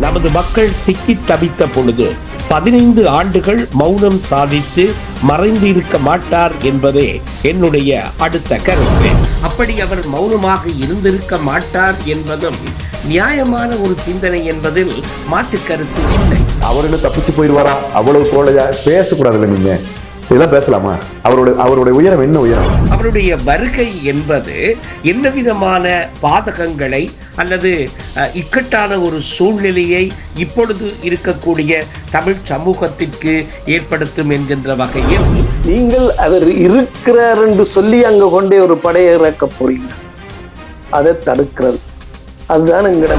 நமது மக்கள் சிக்கி தவித்த பொழுது பதினைந்து ஆண்டுகள் மௌனம் சாதித்து மறைந்து இருக்க மாட்டார் என்பதே என்னுடைய அடுத்த கருத்து. அப்படி அவர் மௌனமாக இருந்திருக்க மாட்டார் என்பதும் நியாயமான ஒரு சிந்தனை என்பதில் மாற்று கருத்து இல்லை. அவருன்னு தப்பிச்சு போயிடுவாரா? அவ்வளவு கோழையா? பேசக்கூடாதுல்ல நீங்க. இதெல்லாம் பேசலாமா? அவருடைய அவருடைய உயரம் என்ன உயரம்? அவருடைய வருகை என்பது என்ன விதமான பாதகங்களை அல்லது இக்கட்டான ஒரு சூழ்நிலையை இப்பொழுது இருக்கக்கூடிய தமிழ் சமூகத்திற்கு ஏற்படுத்தும் என்கின்ற வகையில் நீங்கள் அவர் இருக்கிறார் என்று சொல்லி அங்க கொண்டே ஒரு படையை இறக்க போறீங்க அதை தடுக்கிறது. அதுதான் எங்கட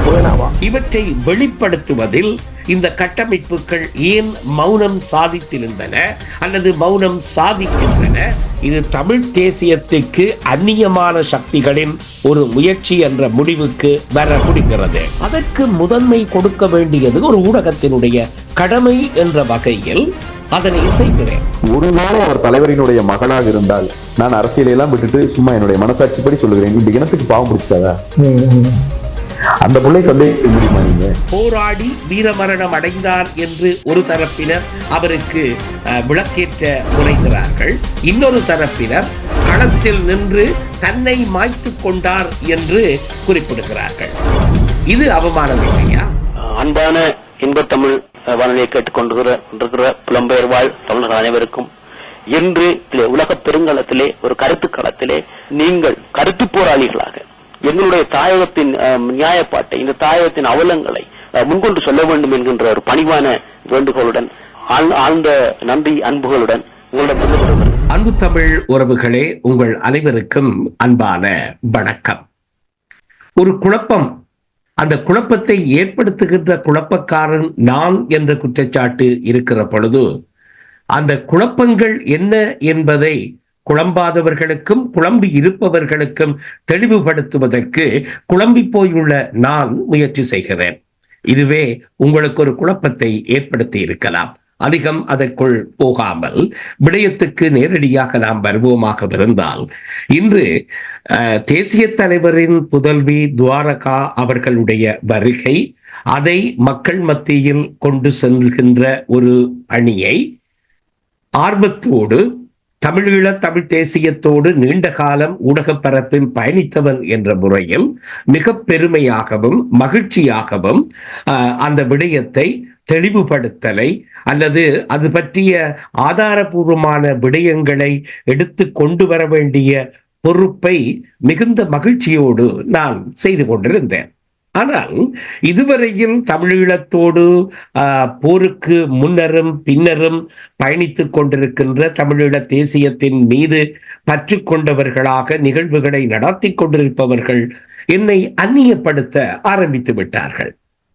இவற்றை வெளிப்படுத்துவதில் இந்த கட்டமைப்புகள் ஏன் மௌனம் சாதித்திருந்தன அல்லது மௌனம் சாதிக்கின்றன? இது தமிழ் தேசியத்துக்கு அந்நியமான சக்திகளின் ஒரு முயற்சி என்ற முடிவுக்கு வர முடிகிறது. அதற்கு முதன்மை கொடுக்க வேண்டியது ஒரு ஊடகத்தினுடைய கடமை என்ற வகையில் அதனை செய்கிறேன் ஒருவேளை அவர் தலைவரினுடைய மகனாக இருந்தால் நான் அரசியலை எல்லாம் விட்டுட்டு சும்மா என்னுடைய மனசாட்சிப்படி சொல்லுகிறேன். இந்த இனத்துக்கு பாவம் பிடிச்சிட்டாதா அந்த பிள்ளை சந்தேகிக்க முடியுமா நீங்க போராடி வீரமரணம் அடைந்தார் என்று ஒரு தரப்பினர் அவருக்கு விளக்கேற்ற முனைகிறார்கள். இன்னொரு தரப்பினர் களத்தில் நின்று தன்னை மாய்த்துக் கொண்டார் என்று குறிப்பிடுகிறார்கள். இது அவமானம் இல்லையா? அன்பான இன்பத்தமிழ் வானொலியை கேட்டுக்கொண்டிருக்கிற கொண்டிருக்கிற புலம்பெயர் வாழ் தமிழர்கள் அனைவருக்கும் இன்று உலக பெருங்கலத்திலே ஒரு கருத்து களத்திலே நீங்கள் கருத்து போராளிகளாக எங்களுடைய தாயகத்தின் நியாயப்பாட்டை இந்த தாயகத்தின் அவலங்களை முன்கொண்டு சொல்ல வேண்டும் என்கின்ற ஒரு பணிவான வேண்டுகோளுடன் ஆழ்- ஆழ்ந்த நன்றி அன்புகளுடன் உங்களிடம் அன்பு தமிழ் உறவுகளே உங்கள் அனைவருக்கும் அன்பான வணக்கம். ஒரு குழப்பம் அந்த குழப்பத்தை ஏற்படுத்துகின்ற குழப்பக்காரன் நான் என்ற குற்றச்சாட்டு இருக்கிற பொழுது அந்த குழப்பங்கள் என்ன என்பதை குழம்பாதவர்களுக்கும் குழம்பி இருப்பவர்களுக்கும் தெளிவுபடுத்துவதற்கு குழம்பி போயுள்ள நான் முயற்சி செய்கிறேன். இதுவே உங்களுக்கு ஒரு குழப்பத்தை ஏற்படுத்தி இருக்கலாம். அதிகம் அதற்குள் போகாமல் விடயத்துக்கு நேரடியாக நாம் வருவோமாக இருந்தால் இன்று தேசிய தலைவரின் புதல்வி துவாரகா அவர்களுடைய வருகை அதை மக்கள் மத்தியில் கொண்டு செல்கின்ற ஒரு அணியை ஆர்வத்தோடு தமிழீழ தமிழ் தேசியத்தோடு நீண்ட காலம் ஊடகப் பரப்பில் பயணித்தவன் என்ற முறையில் மிக பெருமையாகவும் மகிழ்ச்சியாகவும் ஆஹ், அந்த விடயத்தை தெளிவுபடுத்தலை அல்லது அது பற்றிய ஆதாரபூர்வமான விடயங்களை எடுத்து கொண்டு வர வேண்டிய பொறுப்பை மிகுந்த மகிழ்ச்சியோடு நான் செய்து கொண்டிருந்தேன். ஆனால் இதுவரையில் தமிழீழத்தோடு ஆஹ், போருக்கு முன்னரும் பின்னரும் பயணித்துக் கொண்டிருக்கின்ற தமிழீழ தேசியத்தின் மீது பற்று கொண்டவர்களாக நிகழ்வுகளை நடத்தி கொண்டிருப்பவர்கள் என்னை அந்நியப்படுத்த ஆரம்பித்து விட்டார்கள்.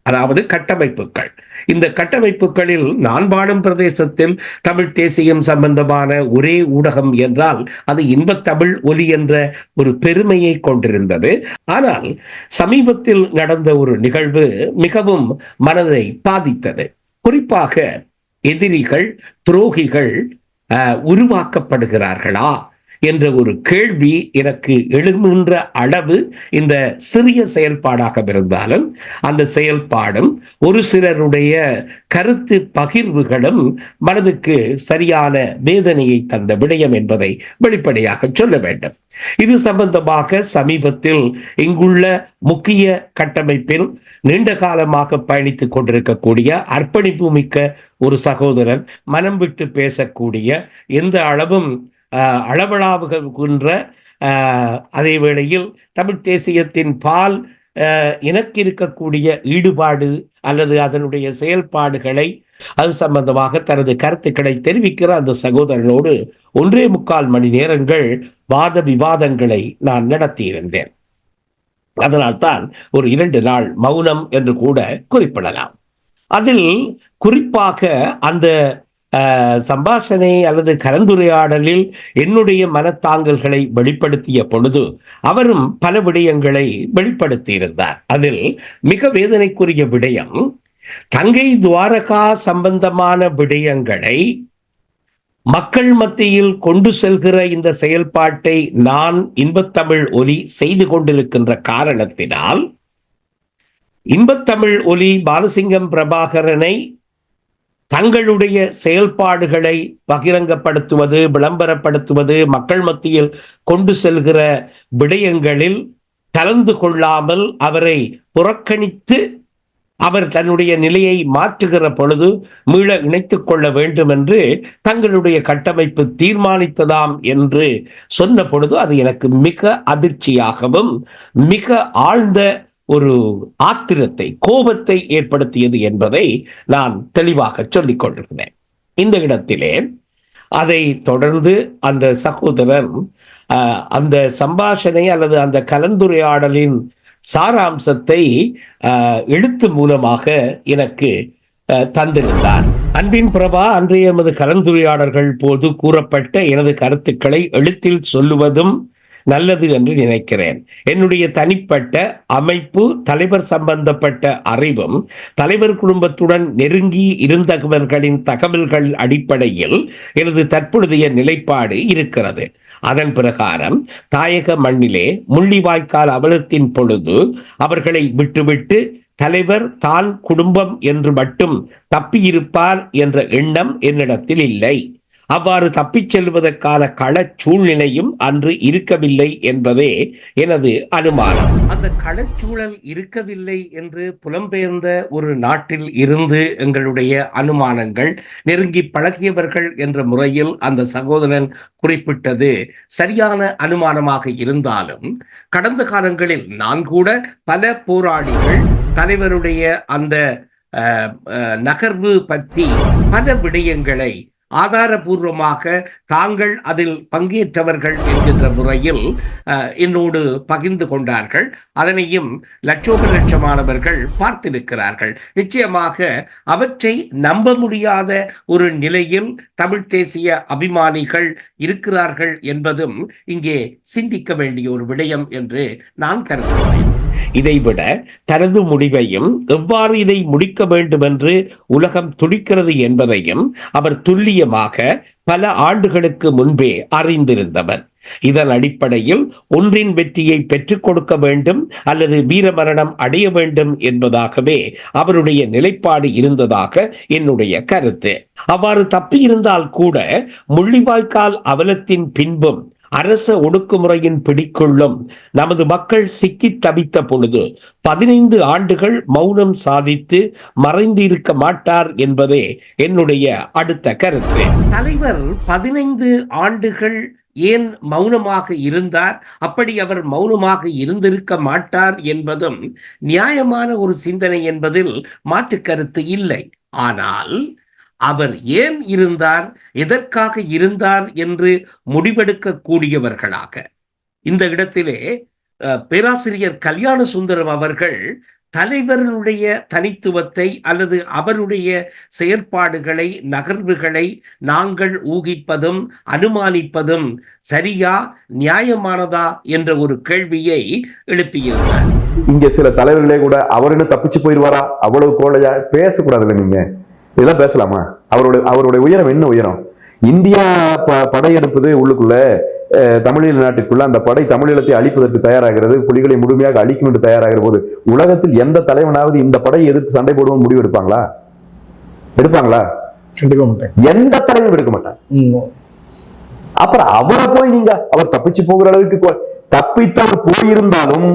அதாவது கட்டமைப்புகள். இந்த கட்டமைப்புகளில் நான் வாழும் பிரதேசத்தில் தமிழ் தேசியம் சம்பந்தமான ஒரே ஊடகம் என்றால் அது இன்பத்தமிழ் ஒலி என்ற ஒரு பெருமையை கொண்டிருந்தது. ஆனால் சமீபத்தில் நடந்த ஒரு நிகழ்வு மிகவும் மனதை பாதித்தது. குறிப்பாக எதிரிகள் துரோகிகள் உருவாக்கப்படுகிறார்களா? என்ற ஒரு கேள்வி எனக்கு எழுகின்ற அளவு இந்த சிறிய செயல்பாடாக இருந்தாலும் அந்த செயல்பாடும் ஒரு சிலருடைய கருத்து பகிர்வுகளும் மனதுக்கு சரியான வேதனையை தந்த விடயம் என்பதை வெளிப்படையாக சொல்ல வேண்டும். இது சம்பந்தமாக சமீபத்தில் இங்குள்ள முக்கிய கட்டமைப்பில் நீண்ட காலமாக பயணித்துக் கொண்டிருக்கக்கூடிய அர்ப்பணிப்பு மிக்க ஒரு சகோதரன் மனம் விட்டு பேசக்கூடிய எந்த அளவும் ஆஹ், அளவளாவுகின்ற அதே வேளையில் தமிழ் தேசியத்தின் பால் எனக்கு இருக்கக்கூடிய ஈடுபாடு அல்லது அதனுடைய செயல்பாடுகளை அது சம்பந்தமாக தனது கருத்துக்களை தெரிவிக்கிற அந்த சகோதரனோடு ஒன்றே முக்கால் மணி நேரங்கள் வாத விவாதங்களை நான் நடத்தியிருந்தேன். அதனால்தான் ஒரு இரண்டு நாள் மௌனம் என்று கூட குறிப்பிடலாம். அதில் குறிப்பாக அந்த சம்பாஷணை அல்லது கலந்துரையாடலில் என்னுடைய மனத்தாங்கல்களை வெளிப்படுத்திய பொழுது அவரும் பல விடயங்களை வெளிப்படுத்தியிருந்தார். அதில் மிக வேதனைக்குரிய விடயம் தங்கை துவாரகா சம்பந்தமான விடயங்களை மக்கள் மத்தியில் கொண்டு செல்கிற இந்த செயல்பாட்டை நான் இன்பத்தமிழ் ஒலி செய்து கொண்டிருக்கின்ற காரணத்தினால் இன்பத்தமிழ் ஒலி பாலசிங்கம் பிரபாகரனை தங்களுடைய செயல்பாடுகளை பகிரங்கப்படுத்துவது விளம்பரப்படுத்துவது மக்கள் மத்தியில் கொண்டு செல்கிற விடயங்களில் கலந்து கொள்ளாமல் அவரை புறக்கணித்து அவர் தன்னுடைய நிலையை மாற்றுகிற பொழுது மீள இணைத்துக் கொள்ள வேண்டும் என்று தங்களுடைய கட்டமைப்பு தீர்மானித்ததாம் என்று சொன்ன பொழுது அது எனக்கு மிக அதிர்ச்சியாகவும் மிக ஆழ்ந்த ஒரு ஆத்திரத்தை கோபத்தை ஏற்படுத்தியது என்பதை நான் தெளிவாக சொல்லிக் கொண்டிருந்தேன் இந்த இடத்திலே அதை தொடர்ந்து அந்த சகோதரன் அந்த சம்பாஷணை அல்லது அந்த கலந்துரையாடலின் சாராம்சத்தை அஹ், எழுத்து மூலமாக எனக்கு அஹ், தந்திருந்தார். அன்பின் பிரபா அன்றைய எமது கலந்துரையாடல்கள் போது கூறப்பட்ட எனது கருத்துக்களை எழுத்தில் சொல்லுவதும் நல்லது என்று நினைக்கிறேன். என்னுடைய தனிப்பட்ட அமைப்பு தலைவர் சம்பந்தப்பட்ட அறிவும் தலைவர் குடும்பத்துடன் நெருங்கி இருந்தவர்களின் தகவல்கள் அடிப்படையில் எனது தற்பொழுதைய நிலைப்பாடு இருக்கிறது. அதன் பிரகாரம் தாயக மண்ணிலே முள்ளிவாய்க்கால் அவலத்தின் பொழுது அவர்களை விட்டுவிட்டு தலைவர் தான் குடும்பம் என்று மட்டும் தப்பியிருப்பார் என்ற எண்ணம் என்னிடத்தில் இல்லை. அவ்வாறு தப்பிச் செல்வதற்கான கள சூழ்நிலையும் அன்று இருக்கவில்லை என்பதே எனது அனுமானம். அந்த களச்சூழல் இருக்கவில்லை என்று புலம்பெயர்ந்த ஒரு நாட்டில் இருந்து எங்களுடைய அனுமானங்கள் நெருங்கி பழகியவர்கள் என்ற முறையில் அந்த சகோதரன் குறிப்பிட்டது சரியான அனுமானமாக இருந்தாலும் கடந்த காலங்களில் நான் கூட பல போராளிகள் தலைவருடைய அந்த அஹ், அஹ், நகர்வு பற்றி பல விடயங்களை ஆதாரபூர்வமாக தாங்கள் அதில் பங்கேற்றவர்கள் என்கின்ற முறையில் என்னோடு பகிர்ந்து கொண்டார்கள். அதனையும் லட்சோப லட்சமானவர்கள் பார்த்திருக்கிறார்கள். நிச்சயமாக அவற்றை நம்ப முடியாத ஒரு நிலையில் தமிழ் தேசிய அபிமானிகள் இருக்கிறார்கள் என்பதும் இங்கே சிந்திக்க வேண்டிய ஒரு விடயம் என்று நான் கருதுகிறேன். இதைவிட தனது முடிவையும் எவ்வாறு இதை முடிக்க வேண்டும் என்று உலகம் துடிக்கிறது என்பதையும் அவர் துல்லியமாக பல ஆண்டுகளுக்கு முன்பே அறிந்திருந்தவர். இதன் அடிப்படையில் ஒன்றின் வெற்றியை பெற்றுக் கொடுக்க வேண்டும் அல்லது வீரமரணம் அடைய வேண்டும் என்பதாகவே அவருடைய நிலைப்பாடு இருந்ததாக என்னுடைய கருத்து. அவ்வாறு தப்பியிருந்தால் கூட முள்ளிவாய்க்கால் அவலத்தின் பின்பும் அரச ஒடுக்குமுறையின் பிடிக்குள்ளும் நமது மக்கள் சிக்கித் தவித்த பொழுது பதினைந்து ஆண்டுகள் மௌனம் சாதித்து மறைந்து இருக்க மாட்டார் என்பதே என்னுடைய அடுத்த கருத்து. தலைவர் பதினைந்து ஆண்டுகள் ஏன் மௌனமாக இருந்தார்? அப்படி அவர் மௌனமாக இருந்திருக்க மாட்டார் என்பதும் நியாயமான ஒரு சிந்தனை என்பதில் மாற்று கருத்து இல்லை. ஆனால் அவர் ஏன் இருந்தார்? எதற்காக இருந்தார் என்று முடிவெடுக்கக்கூடியவர்களாக. இந்த இடத்திலே அஹ், பேராசிரியர் கல்யாண சுந்தரம் அவர்கள் தலைவர்களுடைய தனித்துவத்தை அல்லது அவருடைய செயற்பாடுகளை நகர்வுகளை நாங்கள் ஊகிப்பதும் அனுமானிப்பதும் சரியா நியாயமானதா என்ற ஒரு கேள்வியை எழுப்பியிருந்தார். இங்க சில தலைவர்களே கூட அவர் என்ன தப்பிச்சு போயிருவாரா? அவ்வளவு கோழையா? பேசக்கூடாதுல்ல நீங்க. இதெல்லாம் பேசலாமா? அவருடைய அவருடைய உயரம் என்ன உயரம்? இந்தியா ப- படையெடுப்பது உள்ளுக்குள்ள தமிழீழ நாட்டுக்குள்ள அந்த படை தமிழீழத்தை அழிப்பதற்கு தயாராகிறது புலிகளை முழுமையாக அழிக்கும் என்று தயாராகிற போது உலகத்தில் எந்த தலைவனாவது இந்த படையை எதிர்த்து சண்டை போடுவோம் முடிவு எடுப்பாங்களா? எடுப்பாங்களா? கண்டிப்பா மாட்டேன். எந்த தலைவரும் எடுக்க மாட்டான். அப்புறம் அவரை போய் நீங்க அவர் தப்பிச்சு போகிற அளவுக்கு கொ- தப்பித்து அவர் போயிருந்தாலும்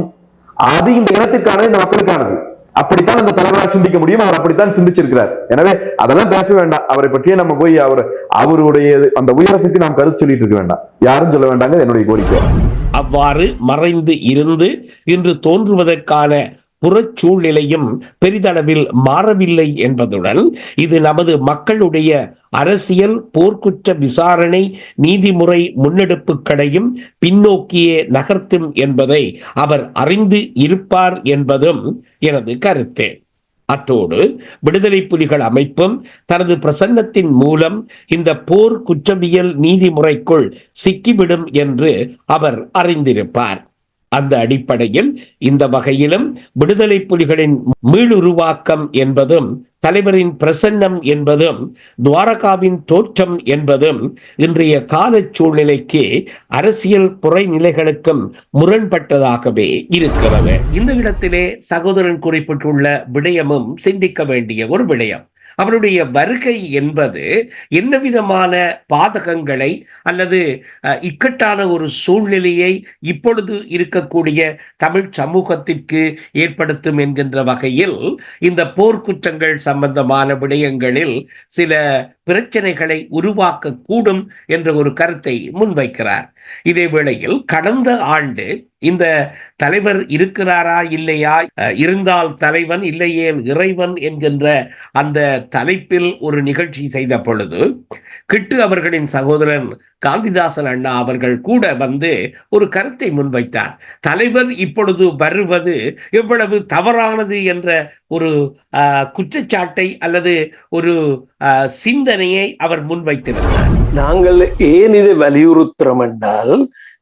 அது இந்த இனத்திற்கானது இந்த மக்களுக்கானது. அப்படித்தான் அந்த தலைவரால் சிந்திக்க முடியும். அவர் அப்படித்தான் சிந்திச்சிருக்கிறார். எனவே அதெல்லாம் பேச வேண்டாம். அவரை பற்றியே நம்ம போய் அவர் அவருடைய அந்த உயரத்துக்கு நாம் கருத்து சொல்லிட்டு இருக்க வேண்டாம். யாரும் சொல்ல வேண்டாங்க என்னுடைய கோரிக்கை. அவ்வாறு மறைந்து இருந்து இன்று தோன்றுவதற்கான புறச்சூழ்நிலையும் பெரிதளவில் மாறவில்லை என்பதுடன் இது நமது மக்களுடைய அரசியல் போர்க்குற்ற விசாரணை நீதிமுறை முன்னெடுப்புகளையும் பின்னோக்கியே நகர்த்தும் என்பதை அவர் அறிந்து இருப்பார் என்பதும் எனது கருத்து. அத்தோடு விடுதலை புலிகள் அமைப்பும் தனது பிரசன்னத்தின் மூலம் இந்த போர் குற்றவியல் நீதிமுறைக்குள் சிக்கிவிடும் என்று அவர் அறிந்திருப்பார். அந்த அடிப்படையில் இந்த வகையிலும் விடுதலை புலிகளின் மீளுருவாக்கம் என்பதும் தலைவரின் பிரசன்னம் என்பதும் துவாரகாவின் தோற்றம் என்பதும் இன்றைய கால சூழ்நிலைக்கு அரசியல் புறைநிலைகளுக்கும் முரண்பட்டதாகவே இருக்கிறது. இந்த இடத்திலே சகோதரன் குறிப்பிட்டுள்ள விடயமும் சிந்திக்க வேண்டிய ஒரு விடயம். அவருடைய வருகை என்பது என்ன விதமான பாதகங்களை அல்லது இக்கட்டான ஒரு சூழ்நிலையை இப்பொழுது இருக்கக்கூடிய தமிழ் சமூகத்திற்கு ஏற்படுத்தும் என்கின்ற வகையில் இந்த போர்க்குற்றங்கள் சம்பந்தமான விடயங்களில் சில பிரச்சனைகளை உருவாக்கக்கூடும் என்ற ஒரு கருத்தை முன்வைக்கிறார். இதே வேளையில் கடந்த ஆண்டு இந்த தலைவர் இருக்கிறாரா இல்லையா? அஹ், இருந்தால் தலைவன் இல்லையே இறைவன் என்கின்ற அந்த தலைப்பில் ஒரு நிகழ்ச்சி செய்த பொழுது கிட்டு அவர்களின் சகோதரன் காந்திதாசன் அண்ணா அவர்கள் கூட வந்து ஒரு கருத்தை முன்வைத்தார். தலைவர் இப்பொழுது வருவது எவ்வளவு தவறானது என்ற ஒரு ஆஹ், குற்றச்சாட்டை அல்லது ஒரு சிந்தனையை அவர் முன்வைத்திருந்தார் நாங்கள் ஏன் இதை வலியுறுத்துறோம் என்றால்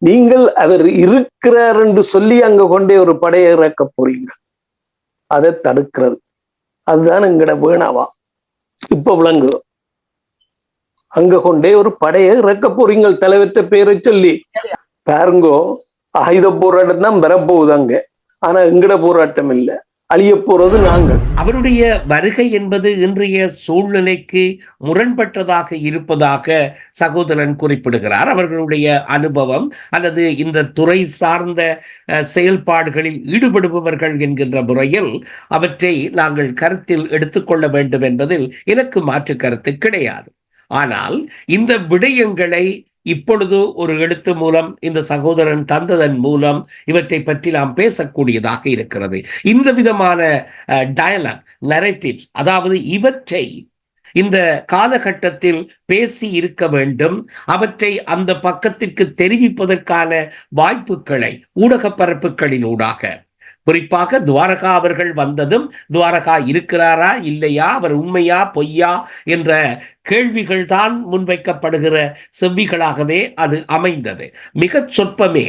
நீங்கள் அவர் இருக்கிறார் என்று சொல்லி அங்க கொண்டே ஒரு படையை இறக்க போறீங்க அதை தடுக்கிறது. அதுதான் எங்கட வேணாவா. இப்ப விளங்குது அங்க கொண்டே ஒரு படையை இறக்க போறீங்க தலைவர்த்த பேரை சொல்லி. பாருங்கோ ஆயுத போராட்டம் தான் வரப்போகுது அங்க. ஆனா எங்கட போராட்டம் இல்ல. அழிய போறது நாங்கள். அவருடைய வருகை என்பது இன்றைய சூழ்நிலைக்கு முரண்பட்டதாக இருப்பதாக சகோதரன் குறிப்பிடுகிறார். அவர்களுடைய அனுபவம் அல்லது இந்த துறை சார்ந்த அஹ், செயல்பாடுகளில் ஈடுபடுபவர்கள் என்கின்ற முறையில் அவற்றை நாங்கள் கருத்தில் எடுத்துக்கொள்ள வேண்டும் என்பதில் எனக்கு மாற்று கருத்து கிடையாது. ஆனால் இந்த விடயங்களை இப்பொழுது ஒரு எழுத்து மூலம் இந்த சகோதரன் தந்ததன் மூலம் இவற்றை பற்றி நாம் பேசக்கூடியதாக இருக்கிறது. இந்த விதமான டயலாக் நரேட்டிவ்ஸ் அதாவது இவற்றை இந்த காலகட்டத்தில் பேசி இருக்க வேண்டும். அவற்றை அந்த பக்கத்திற்கு தெரிவிப்பதற்கான வாய்ப்புகளை ஊடக பரப்புகளினூடாக குறிப்பாக துவாரகா அவர்கள் வந்ததும் துவாரகா இருக்கிறாரா இல்லையா அவர் உண்மையா பொய்யா என்ற கேள்விகள் தான் முன்வைக்கப்படுகிற செவ்விகளாகவே அது அமைந்தது. மிக சொற்பமே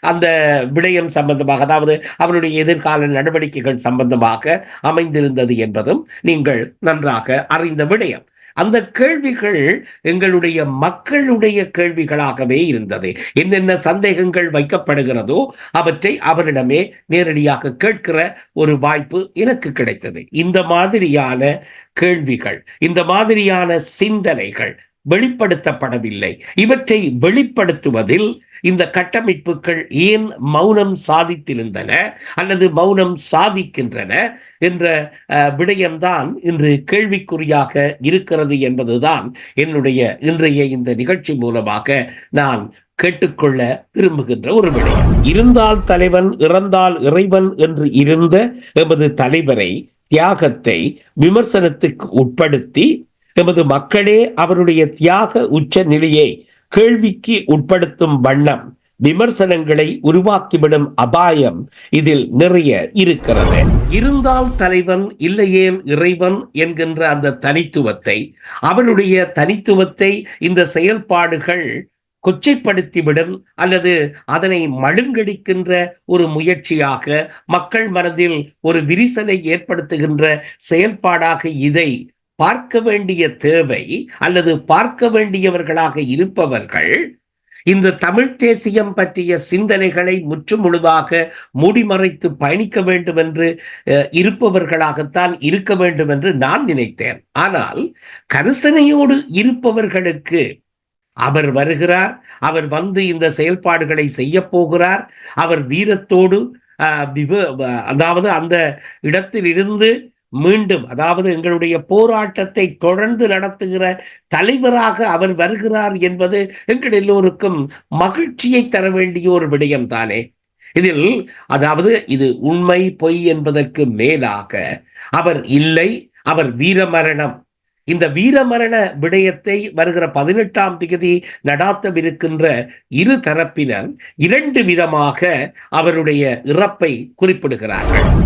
அந்த விடயம் சம்பந்தமாக அதாவது அவனுடைய எதிர்கால நடவடிக்கைகள் சம்பந்தமாக அமைந்திருந்தது என்பதும் நீங்கள் நன்றாக அறிந்த விடயம். அந்த கேள்விகள் எங்களுடைய மக்களுடைய கேள்விகளாகவே இருந்தது. என்னென்ன சந்தேகங்கள் வைக்கப்படுகிறதோ அவற்றை அவரிடமே நேரடியாக கேட்கிற ஒரு வாய்ப்பு எனக்கு கிடைத்தது. இந்த மாதிரியான கேள்விகள் இந்த மாதிரியான சிந்தனைகள் வெளிப்படுத்தப்படவில்லை. இவற்றை வெளிப்படுத்துவதில் இந்த கட்டமைப்புகள் ஏன் மௌனம் சாதித்திருந்தன அல்லது மௌனம் சாதிக்கின்றன என்ற விடயம்தான் இன்று கேள்விக்குறியாக இருக்கிறது என்பதுதான் என்னுடைய இன்றைய இந்த நிகழ்ச்சி மூலமாக நான் கேட்டுக்கொள்ள விரும்புகின்ற ஒரு விடயம். இருந்தால் தலைவன் இறந்தால் இறைவன் என்று இருந்த எமது தலைவரை தியாகத்தை விமர்சனத்துக்கு உட்படுத்தி எமது மக்களே அவருடைய தியாக உச்ச நிலையை கேள்விக்கு உட்படுத்தும் வண்ணம் விமர்சனங்களை உருவாக்கிவிடும் அபாயம் இதில் நிறைய இருக்கிறது. இருந்தால் தலைவன் இல்லையேல் இறைவன் என்கின்ற அந்த தனித்துவத்தை அவனுடைய தனித்துவத்தை இந்த செயல்பாடுகள் கொச்சைப்படுத்திவிடும் அல்லது அதனை மழுங்கடிக்கின்ற ஒரு முயற்சியாக மக்கள் மனதில் ஒரு விரிசலை ஏற்படுத்துகின்ற செயல்பாடாக இதை பார்க்க வேண்டிய தேவை அல்லது பார்க்க வேண்டியவர்களாக இருப்பவர்கள் இந்த தமிழ் தேசியம் பற்றிய சிந்தனைகளை முற்றுமுழுதாக மூடிமறைத்து பயணிக்க வேண்டும் என்று அஹ், இருப்பவர்களாகத்தான் இருக்க வேண்டும் என்று நான் நினைத்தேன். ஆனால் கரிசனையோடு இருப்பவர்களுக்கு அவர் வருகிறார் அவர் வந்து இந்த செயல்பாடுகளை செய்ய போகிறார் அவர் வீரத்தோடு ஆஹ், விவ- அதாவது அந்த இடத்தில் இருந்து மீண்டும் அதாவது எங்களுடைய போராட்டத்தை தொடர்ந்து நடத்துகிற தலைவராக அவர் வருகிறார் என்பது எங்கள் எல்லோருக்கும் மகிழ்ச்சியை தர வேண்டிய ஒரு விடயம் தானே இதில் அதாவது இது உண்மை பொய் என்பதற்கு மேலாக அவர் இல்லை அவர் வீரமரணம். இந்த வீரமரண விடயத்தை வருகிற பதினெட்டாம் தேதி நடாத்தவிருக்கின்ற இரு தரப்பினர் இரண்டு விதமாக அவருடைய இறப்பை குறிப்பிடுகிறார்கள்.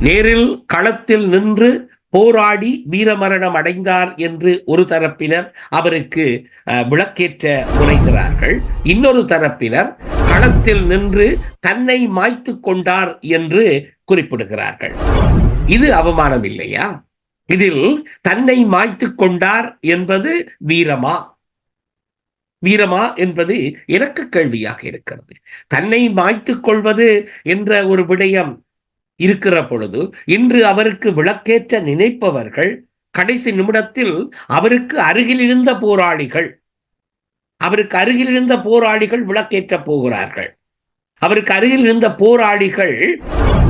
நேரில் களத்தில் நின்று போராடி வீரமரணம் அடைந்தார் என்று ஒரு தரப்பினர் அவருக்கு அஹ், விளக்கேற்ற முனைகிறார்கள். இன்னொரு தரப்பினர் களத்தில் நின்று தன்னை மாய்த்து கொண்டார் என்று குறிப்பிடுகிறார்கள். இது அவமானம் இல்லையா? இதில் தன்னை மாய்த்து கொண்டார் என்பது வீரமா? வீரமா என்பது எனக்கு கேள்வியாக இருக்கிறது. தன்னை மாய்த்துக் கொள்வது என்ற ஒரு விடயம் இருக்கிற பொழுது இன்று அவருக்கு விளக்கேற்ற நினைப்பவர்கள் கடைசி நிமிடத்தில் அவருக்கு அருகில் இருந்த போராளிகள் அவருக்கு அருகில் இருந்த போராளிகள் விளக்கேற்ற போகிறார்கள். அவருக்கு அருகில் இருந்த போராளிகள்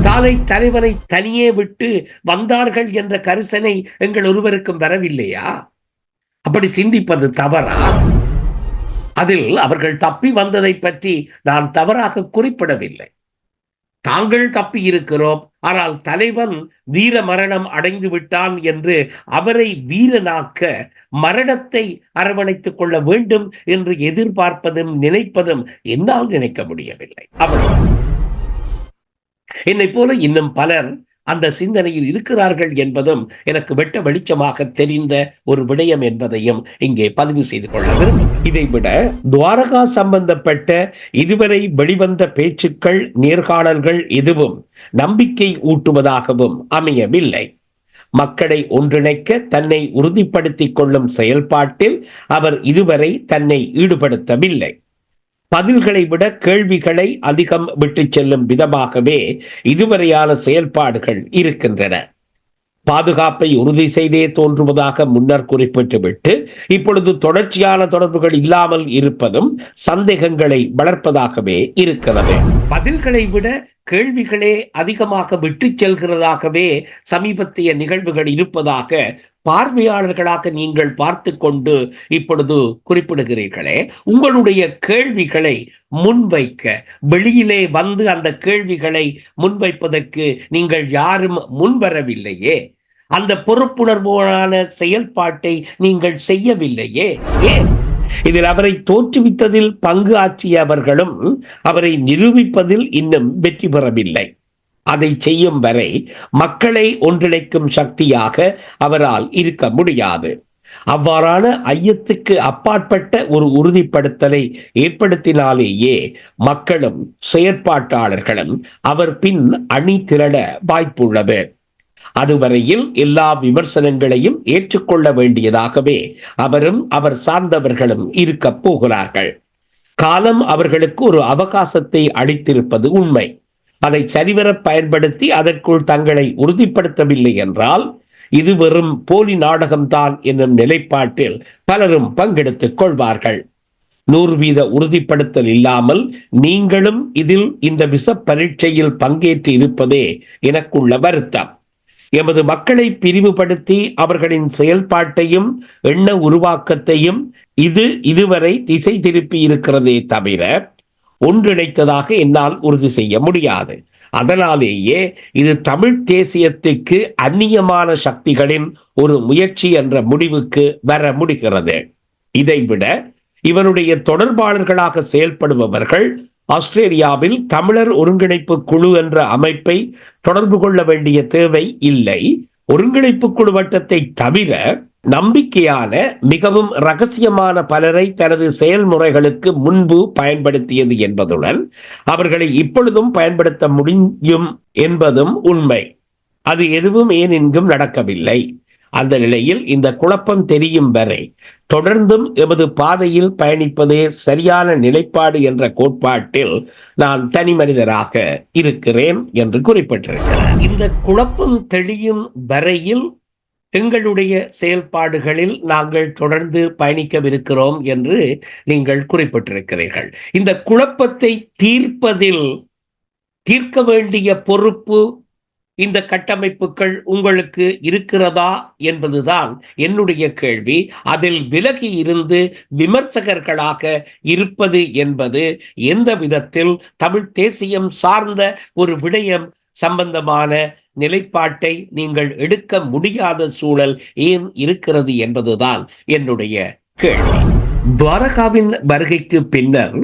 தாலை தலைவரை தனியே விட்டு வந்தார்கள் என்ற கரிசனை எங்கள் ஒருவருக்கும் வரவில்லையா? அப்படி சிந்திப்பது தவறா? அதில் அவர்கள் தப்பி வந்ததை பற்றி நான் தவறாக குறிப்பிடவில்லை. தாங்கள் தப்பி இருக்கிறோம் ஆனால் தலைவன் வீர மரணம் அடைந்து விட்டான் என்று அவரை வீரனாக்க மரணத்தை அரவணைத்துக் கொள்ள வேண்டும் என்று எதிர்பார்ப்பதும் நினைப்பதும் என்னால் நினைக்க முடியவில்லை. அவர் என்னை போல இன்னும் பலர் அந்த சிந்தனையில் இருக்கிறார்கள் என்பதும் எனக்கு வெட்ட வெளிச்சமாக தெரிந்த ஒரு விடயம் என்பதையும் இங்கே பதிவு செய்து கொள்ள விரும்புகிறேன். இதை விட துவாரகா சம்பந்தப்பட்ட இதுவரை வெளிவந்த பேச்சுக்கள் நேர்காணல்கள் எதுவும் நம்பிக்கை ஊட்டுவதாகவும் அமையவில்லை. மக்களை ஒன்றிணைக்க தன்னை உறுதிப்படுத்திக் கொள்ளும் செயல்பாட்டில் அவர் இதுவரை தன்னை ஈடுபடுத்தவில்லை. பதில்களை விட கேள்விகளை அதிகம் விட்டு செல்லும் விதமாகவே இதுவரையான செயல்பாடுகள் இருக்கின்றன. பாதுகாப்பை உறுதி செய்தே தோன்றுவதாக முன்னர் குறிப்பிட்டுவிட்டு இப்பொழுது தொடர்ச்சியான தொடர்புகள் இல்லாமல் இருப்பதும் சந்தேகங்களை வளர்ப்பதாகவே இருக்கிறது. பதில்களை விட கேள்விகளே அதிகமாக விட்டு செல்கிறதாகவே சமீபத்திய நிகழ்வுகள் இருப்பதாக பார்வையாளர்களாக நீங்கள் பார்த்து கொண்டு இப்பொழுது குறிப்பிடுகிறீர்களே உங்களுடைய கேள்விகளை முன்வைக்க வெளியிலே வந்து அந்த கேள்விகளை முன்வைப்பதற்கு நீங்கள் யாரும் முன்வரவில்லையே? அந்த பொறுப்புணர்வோடான செயல்பாட்டை நீங்கள் செய்யவில்லையே? ஏன்? இதில் அவரை தோற்றுவித்ததில் பங்கு ஆற்றியவர்களும் அவரை நிரூபிப்பதில் இன்னும் வெற்றி பெறவில்லை. அதை செய்யும் வரை மக்களை ஒன்றிணைக்கும் சக்தியாக அவரால் இருக்க முடியாது. அவ்வாறான ஐயத்துக்கு அப்பாற்பட்ட ஒரு உறுதிப்படுத்தலை ஏற்படுத்தினாலேயே மக்களும் செயற்பாட்டாளர்களும் அவர் பின் அணி திரள வாய்ப்புள்ளது. அதுவரையில் எல்லா விமர்சனங்களையும் ஏற்றுக்கொள்ள வேண்டியதாகவே அவரும் அவர் சார்ந்தவர்களும் இருக்கப் போகிறார்கள். காலம் அவர்களுக்கு ஒரு அவகாசத்தை அளித்திருப்பது உண்மை. அதை சரிவர பயன்படுத்தி அதற்குள் தங்களை உறுதிப்படுத்தவில்லை என்றால் இது வெறும் போலி நாடகம்தான் என்னும் நிலைப்பாட்டில் பலரும் பங்கெடுத்துக் கொள்வார்கள். நூறு வீத உறுதிப்படுத்தல் இல்லாமல் நீங்களும் இதில் இந்த விச பரீட்சையில் பங்கேற்று இருப்பதே எனக்குள்ள வருத்தம். எமது மக்களை பிரிவுபடுத்தி அவர்களின் செயல்பாட்டையும் எண்ண உருவாக்கத்தையும் இது இதுவரை திசை திருப்பி இருக்கிறதே தவிர ஒன்றிணைத்ததாக என்னால் உறுதி செய்ய முடியாது. அதனாலேயே இது தமிழ் தேசியத்துக்கு அந்நியமான சக்திகளின் ஒரு முயற்சி என்ற முடிவுக்கு வர முடிகிறது. இதைவிட இவருடைய தொடர்பாளர்களாக செயல்படுபவர்கள் ஆஸ்திரேலியாவில் தமிழர் ஒருங்கிணைப்பு குழு என்ற அமைப்பை தொடர்பு கொள்ள வேண்டிய தேவை இல்லை. ஒருங்கிணைப்பு குழு வட்டத்தை தவிர நம்பிக்கையான மிகவும் ரகசியமான பலரை தனது செயல்முறைகளுக்கு முன்பு பயன்படுத்தியது என்பதுடன் அவர்களை இப்பொழுதும் பயன்படுத்த முடியும் என்பதும் உண்மை. அது எதுவும் ஏன் இங்கும் நடக்கவில்லை? அந்த நிலையில் இந்த குழப்பம் தெரியும் வரை தொடர்ந்தும் எமது பாதையில் பயணிப்பதே சரியான நிலைப்பாடு என்ற கோட்பாட்டில் நான் தனி மனிதராக இருக்கிறேன் என்று குறிப்பிட்டிருக்கிறார். இந்த குழப்பம் தெளியும் வரையில் எங்களுடைய செயல்பாடுகளில் நாங்கள் தொடர்ந்து பயணிக்கவிருக்கிறோம் என்று நீங்கள் குறிப்பிட்டிருக்கிறீர்கள். இந்த குழப்பத்தை தீர்ப்பதில் தீர்க்க வேண்டிய பொறுப்பு இந்த கட்டமைப்புகள் உங்களுக்கு இருக்கிறதா என்பதுதான் என்னுடைய கேள்வி. அதில் விலகி இருந்து விமர்சகர்களாக இருப்பது என்பது எந்த விதத்தில் தமிழ் தேசியம் சார்ந்த ஒரு விடயம் சம்பந்தமான நிலைப்பாட்டை நீங்கள் எடுக்க முடியாத சூழல் ஏன் இருக்கிறது என்பதுதான் என்னுடைய கேள்வி. துவாரகாவின் வருகைக்கு பின்னர்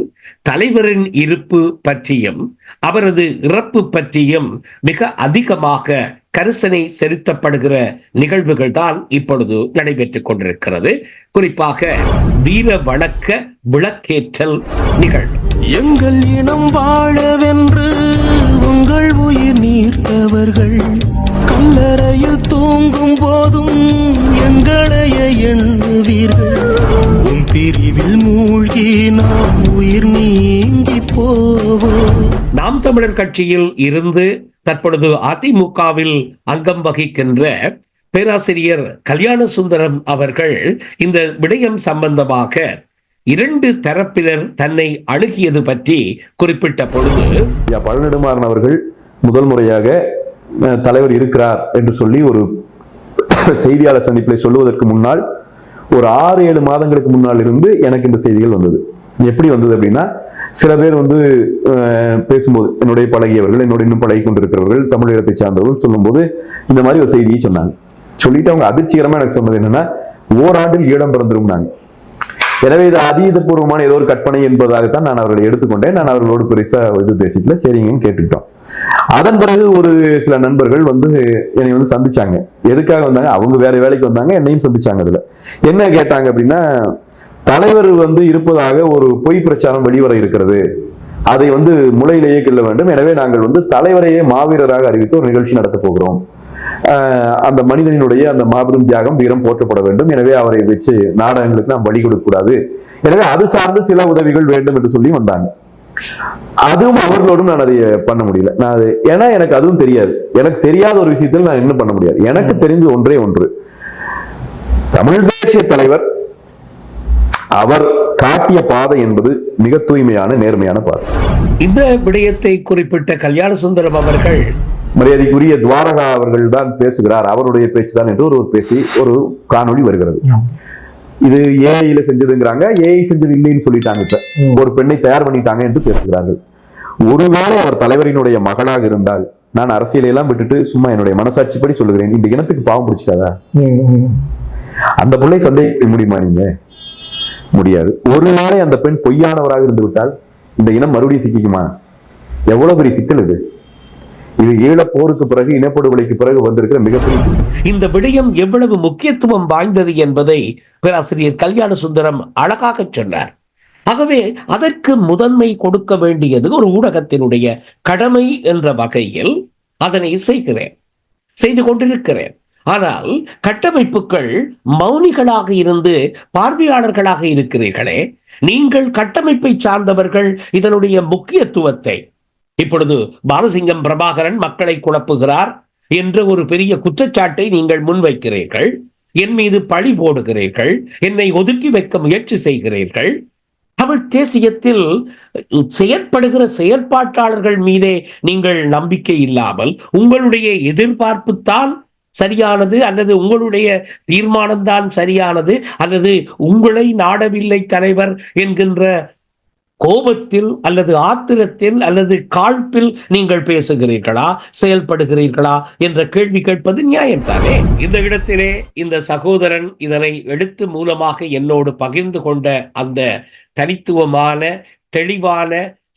தலைவரின் இருப்பு பற்றியும் அவரது இறப்பு பற்றியும் மிக அதிகமாக கரிசனை செலுத்தப்படுகிற நிகழ்வுகள் தான் இப்பொழுது நடைபெற்றுக் கொண்டிருக்கிறது. குறிப்பாக வீர வணக்க விளக்கேற்றல் நிகழ்வு. எங்கள் இனம் வாழவென்று உங்கள் உயிர் நீர்த்தவர்கள். கல்லறையில் தூங்கும் போதும் எங்களைய எண்ணுவீர்கள். உன் பிரிவில் மூழ்கி நாம் உயிர் நீங்கி போவோம். நாம் தமிழர் கட்சியில் இருந்து தற்பொழுது அதிமுகவில் அங்கம் வகிக்கின்ற பேராசிரியர் கல்யாண சுந்தரம் அவர்கள் இந்த விடயம் சம்பந்தமாக இரண்டு தரப்பினர் தன்னை அணுகியது பற்றி குறிப்பிட்ட பொழுது ஐயா பழநெடுமாறன் அவர்கள் முதல் முறையாக தலைவர் இருக்கிறார் என்று சொல்லி ஒரு செய்தியாளர் சந்திப்பில் சொல்லுவதற்கு முன்னால் ஒரு ஆறு ஏழு மாதங்களுக்கு முன்னால் இருந்து எனக்கு இந்த செய்திகள் வந்தது. எப்படி வந்தது அப்படின்னா சில பேர் வந்து பேசும்போது என்னுடைய பழகியவர்கள் என்னோட இன்னும் பழகி கொண்டிருக்கிறவர்கள் தமிழகத்தை சார்ந்தவர்கள் சொல்லும்போது இந்த மாதிரி ஒரு செய்தியை சொன்னாங்க. சொல்லிட்டு அவங்க அதிர்ச்சிகரமா எனக்கு சொன்னது என்னன்னா ஓராண்டில் ஈடம் பிறந்திருந்தாங்க. எனவே இது அதீதபூர்வமான ஏதோ ஒரு கற்பனை என்பதாகத்தான் நான் அவர்களை எடுத்துக்கொண்டேன். நான் அவர்களோடு பெருசா இது பேசிக்கல சரிங்கன்னு கேட்டுட்டோம் அதன் பிறகு ஒரு சில நண்பர்கள் வந்து என்னை வந்து சந்திச்சாங்க. எதுக்காக வந்தாங்க? அவங்க வேற வேலைக்கு வந்தாங்க என்னையும் சந்திச்சாங்க அதுல. என்ன கேட்டாங்க அப்படின்னா தலைவர் வந்து இருப்பதாக ஒரு பொய் பிரச்சாரம் வெளிவர இருக்கிறது. அதை வந்து முளையிலேயே கிள்ள வேண்டும். எனவே நாங்கள் வந்து தலைவரையே மாவீரராக அறிவித்து ஒரு நிகழ்ச்சி நடத்த போகிறோம். அந்த மனிதனினுடைய அந்த மாபெரும் தியாகம் வீரம் போற்றப்பட வேண்டும். எனவே அவரை வச்சு நாடகங்களுக்கு நாம் வழி கொடுக்க கூடாது. எனவே அது சார்ந்து சில உதவிகள் வேண்டும் என்று சொல்லி வந்தாங்க. அதுவும் அவர்களோடும் நான் அதை பண்ண முடியல. நான் அது ஏன்னா எனக்கு அதுவும் தெரியாது. எனக்கு தெரியாத ஒரு விஷயத்தில் நான் என்ன பண்ண முடியாது. எனக்கு தெரிந்து ஒன்றே ஒன்று. தமிழ் தேசிய தலைவர் அவர் காட்டிய பாதை என்பது மிக தூய்மையான நேர்மையான பாதை. இந்த விடயத்தை குறிப்பிட்ட கல்யாண சுந்தரம் அவர்கள் மரியாதைக்குரிய துவாரகா அவர்கள் தான் பேசுகிறார். அவருடைய பேச்சு தான் என்று ஒரு பேசி ஒரு காணொளி வருகிறது. இது ஏஐல செஞ்சதுங்கிறாங்க. ஏஐ செஞ்சது இல்லைன்னு சொல்லிட்டாங்க இப்ப. ஒரு பெண்ணை தயார் பண்ணிட்டாங்க என்று பேசுகிறார்கள். ஒருவேளை அவர் தலைவரினுடைய மகளாக இருந்தால் நான் அரசியலை எல்லாம் விட்டுட்டு சும்மா என்னுடைய மனசாட்சிப்படி சொல்லுகிறேன். இந்த இனத்துக்கு பாவம் பிடிச்சிக்காதா? அந்த பிள்ளை சந்தேகிக்க முடியுமா நீங்க? முடியாது. ஒருவேளை அந்த பெண் பொய்யானவராக இருந்து விட்டால் இந்த இனம் மறுபடியும் சிக்கிக்குமா? எவ்வளவு பெரிய சிக்கல் இது? இது ஈழ போருக்கு பிறகு இனப்படுகொலைக்கு பிறகு வந்திருக்கிற மிகப்பெரிய இந்த விடயம் எவ்வளவு முக்கியத்துவம் வாய்ந்தது என்பதை பேராசிரியர் கல்யாண சுந்தரம் அழகாக சொன்னார். ஆகவே அதற்கு முதன்மை கொடுக்க வேண்டியது ஒரு ஊடகத்தினுடைய கடமை என்ற வகையில் அதனை செய்கிறேன் செய்து கொண்டிருக்கிறேன். ஆனால் கட்டமைப்புகள் மௌனிகளாக இருந்து பார்வையாளர்களாக இருக்கிறீர்களே நீங்கள் கட்டமைப்பை சார்ந்தவர்கள் இதனுடைய முக்கியத்துவத்தை இப்பொழுது பாலசிங்கம் பிரபாகரன் மக்களை குழப்புகிறார் என்ற ஒரு பெரிய குற்றச்சாட்டை நீங்கள் முன்வைக்கிறீர்கள். என் மீது பழி போடுகிறீர்கள். என்னை ஒதுக்கி வைக்க முயற்சி செய்கிறீர்கள். தமிழ் தேசியத்தில் செயற்படுகிற செயற்பாட்டாளர்கள் மீதே நீங்கள் நம்பிக்கை இல்லாமல் உங்களுடைய எதிர்பார்ப்பு தான் சரியானது அல்லது உங்களுடைய தீர்மானம்தான் சரியானது அல்லது உங்களை நாடவில்லை தலைவர் என்கின்ற கோபத்தில் அல்லது ஆத்திரத்தில் அல்லது காழ்ப்பில் நீங்கள் பேசுகிறீர்களா? செயல்படுகிறீர்களா? என்ற கேள்வி கேட்பது நியாயம்தானே இந்த இடத்திலே இந்த சகோதரன் இதனை எழுத்து மூலமாக என்னோடு பகிர்ந்து கொண்ட அந்த தனித்துவமான தெளிவான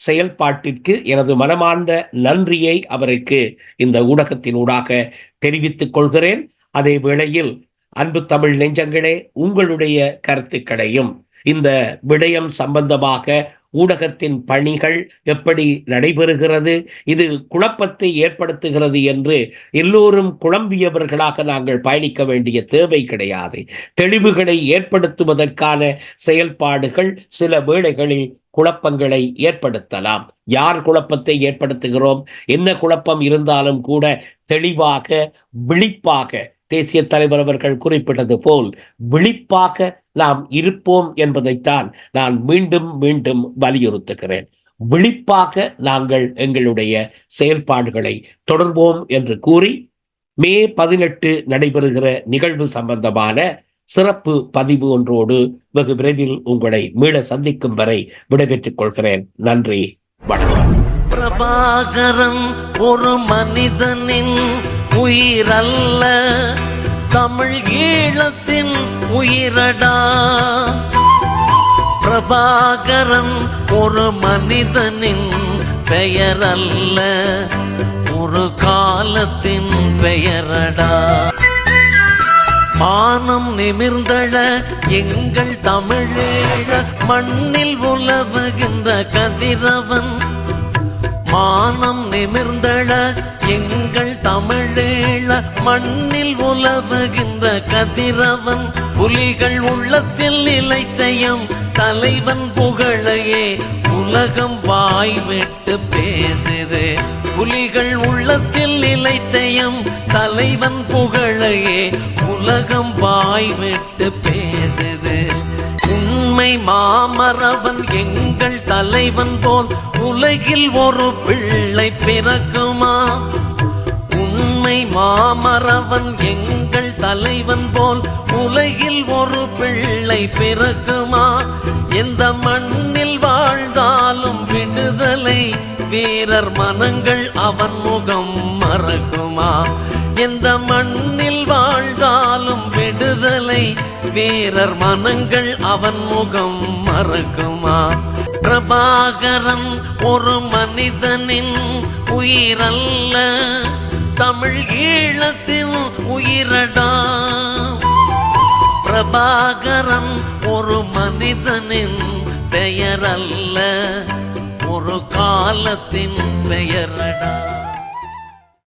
செயல்பாட்டிற்கு எனது மனமார்ந்த நன்றியை அவருக்கு இந்த ஊடகத்தினூடாக தெரிவித்துக் கொள்கிறேன். அதே வேளையில் அன்பு தமிழ் நெஞ்சங்களே உங்களுடைய கருத்துக்களையும் இந்த விடயம் சம்பந்தமாக ஊடகத்தின் பணிகள் எப்படி நடைபெறுகிறது இது குழப்பத்தை ஏற்படுத்துகிறது என்று எல்லோரும் குழம்பியவர்களாக நாங்கள் பயணிக்க வேண்டிய தேவை கிடையாது. தெளிவுகளை ஏற்படுத்துவதற்கான செயல்பாடுகள் சில வேளைகளில் குழப்பங்களை ஏற்படுத்தலாம். யார் குழப்பத்தை ஏற்படுத்துகிறோம்? என்ன குழப்பம் இருந்தாலும் கூட தெளிவாக விழிப்பாக தேசிய தலைவர் அவர்கள் குறிப்பிட்டது போல் விழிப்பாக நாம் இருப்போம் என்பதைத்தான் நான் மீண்டும் மீண்டும் வலியுறுத்துகிறேன். விழிப்பாக நாங்கள் எங்களுடைய செயல்பாடுகளை தொடர்வோம் என்று கூறி மே பதினெட்டு நடைபெறுகிற நிகழ்வு சம்பந்தமான சிறப்பு பதிவு ஒன்றோடு வெகு விரைவில் உங்களை மீள சந்திக்கும் வரை விடைபெற்றுக் கொள்கிறேன். நன்றி வணக்கம். பிரபாகரன் ஒரு மனிதனின் உயிரல்ல. தமிழ் ஈழத்தின் உயிரடா. பிரபாகரன் ஒரு மனிதனின் பெயரல்ல. ஒரு காலத்தின் காலத்தின் பெயரடா. மானம் நிமிர்ந்தழ எங்கள் தமிழீழ மண்ணில் உலவுகின்ற கதிரவன். மானம் நிமிர்ந்தள எங்கள் தமிழீழ மண்ணில் உலவுகின்ற கதிரவன் புலிகள் உள்ளத்தில் இலைத்தயம் தலைவன் புகழையே உலகம் வாய் விட்டு பேசுது. புலிகள் உள்ளத்தில் இலைத்தயம் தலைவன் புகழையே உலகம் வாய் விட்டு பேசுது. உண்மை மாமரவன் எங்கள் தலைவன் போல் உலகில் ஒரு பிள்ளை பிறக்குமா? உண்மை மாமரவன் எங்கள் தலைவன் போல் உலகில் ஒரு பிள்ளை பிறக்குமா? எந்த மண்ணில் வாழ்ந்தாலும் விடுதலை வீரர் மனங்கள் அவன் முகம் மறக்குமா? எந்த மண்ணில் வாழ்ந்தாலும் விடுதலை. வீரர் மனங்கள் அவன் முகம் மறக்குமா? பிரபாகரன் ஒரு மனிதனின் உயிரல்ல. தமிழ் ஈழத்தின் உயிரடா. பிரபாகரன் ஒரு மனிதனின் பெயரல்ல. ஒரு காலத்தின் பெயரடா.